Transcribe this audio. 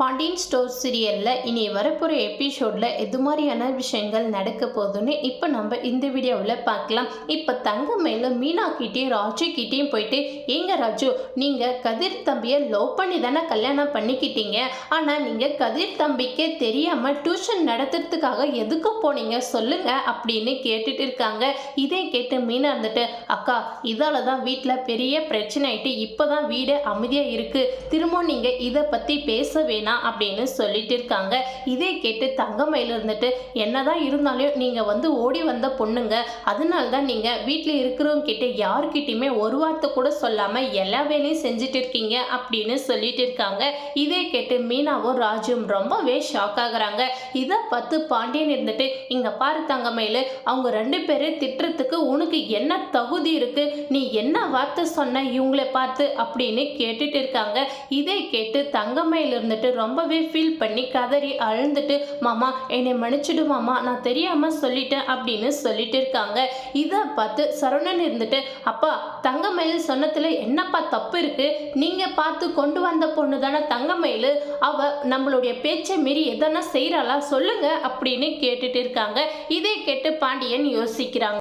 Pandian store சீரியலில் இனி வரப்போகிற எபிசோடில் எது மாதிரியான விஷயங்கள் நடக்க போகுதுன்னு இப்போ நம்ம இந்த வீடியோவில் பார்க்கலாம். இப்போ தங்க மேலும் மீனா கிட்டேயும் ராஜு கிட்டேயும் போயிட்டு ஏங்க ராஜு நீங்கள் கதிர் தம்பியை லவ் பண்ணி தானே கல்யாணம் பண்ணிக்கிட்டீங்க? ஆனால் நீங்கள் கதிர் தம்பிக்கே தெரியாமல் டியூஷன் நடத்துறதுக்காக எதுக்கு போனீங்க? சொல்லுங்கள் அப்படின்னு கேட்டுட்டு இருக்காங்க. இதே கேட்டு மீனா இருந்துட்டு அக்கா இதால் தான் வீட்டில் பெரிய பிரச்சனை ஆயிட்டு இப்போ தான் வீடு அமைதியாக இருக்குது திரும்ப நீங்கள் இதை பற்றி பேச வேணாம். அப்படின்னு சொல்லிட்டு இருக்காங்க. இதே கேட்டு தங்கமயில இருந்துட்டு என்னதான் இருந்தாலும் நீங்கள் வந்து ஓடி வந்த பொண்ணுங்க. அதனால தான் நீங்கள் வீட்டில் இருக்கிறவங்க கிட்ட யாருக்கிட்டையுமே ஒரு வார்த்தை கூட சொல்லாமல் எல்லா வேலையும் செஞ்சுட்டு இருக்கீங்க அப்படின்னு சொல்லிட்டு இருக்காங்க. இதை கேட்டு மீனாவும் ராஜும் ரொம்பவே ஷாக் ஆகுறாங்க. இதை பார்த்து பாண்டியன் இருந்துட்டு இங்கே பாரு தங்கமையில் அவங்க ரெண்டு பேரும் திட்டுறதுக்கு உனக்கு என்ன தகுதி இருக்கு? நீ என்ன வார்த்தை சொன்ன இவங்களை பார்த்து? அப்படின்னு கேட்டுட்டு இருக்காங்க. இதை கேட்டு தங்கமையில இருந்துட்டு ரொம்பவே ஃபீல் பண்ணி கதறி அழுந்துட்டு மாமா என்னை மன்னிச்சிடு மாமா. நான் தெரியாம சொல்லிட்டேன் அப்படின்னு சொல்லிட்டு இருக்காங்க. இதை பார்த்து சரவணன் இருந்துட்டு அப்பா தங்கமயில் சொன்னதுல என்னப்பா தப்பு இருக்கு? நீங்க பார்த்து கொண்டு வந்த பொண்ணு தானே தங்கமயில்? அவ நம்மளுடைய பேச்சை மீறி எதனா செய்யறாளா சொல்லுங்க அப்படின்னு கேட்டுட்டு இருக்காங்க. இதை கேட்டு பாண்டியன் யோசிக்கிறாங்க.